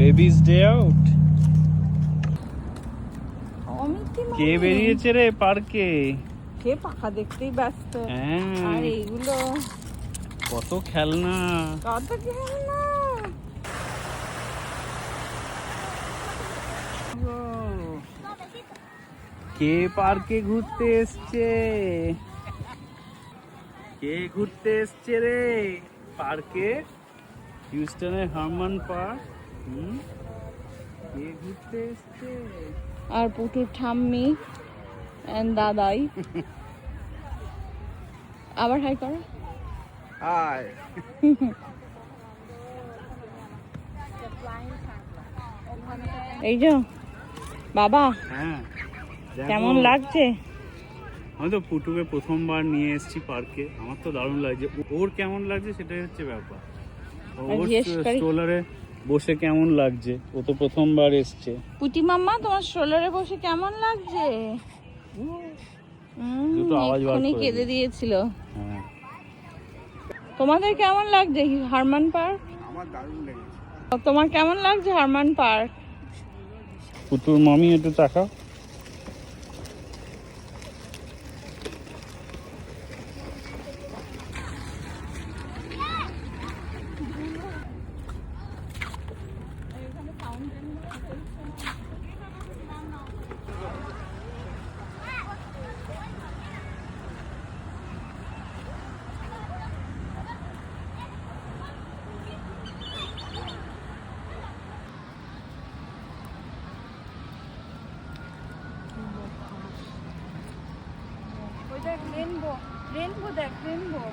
Babies day out. কে? বেরিয়েছে রে পার্কে? কে পাখা দেখতেই ব্যস্ত? হ্যাঁ। আর এইগুলো? কত খেলনা। কত খেলনা? কে পার্কে ঘুরতে এসছে? কে ঘুরতে এসছে রে? পার্কে? হিউস্টনের হারমান পার্ক? আর পুটুর ঠাম্মি and দাদাই। আবার হাই করো। হাই এই যে বাবা হ্যাঁ কেমন লাগছে? আমি তো পুটুকে প্রথমবার নিয়ে এসেছি পার্কে। আমার তো দারুণ লাগছে। ওর কেমন লাগছে সেটাই হচ্ছে ব্যাপার। ওর স্ট্রোলারে বসে কেমন লাগছে? ও তো প্রথমবার এসছে। পুটি মাম্মা তোমার সোলারে বসে কেমন লাগছে? উম, দুটো আওয়াজ বার করে কেঁদে দিয়েছিল। হ্যাঁ। তোমাদের কেমন লাগছে হারমান পার্ক? আমার দারুণ লেগেছে। তোমার কেমন লাগছে হারমান পার্ক? পুতুর মামি একটু তাকাও। দেখ রেনবো রেনবো দেখ রেনবো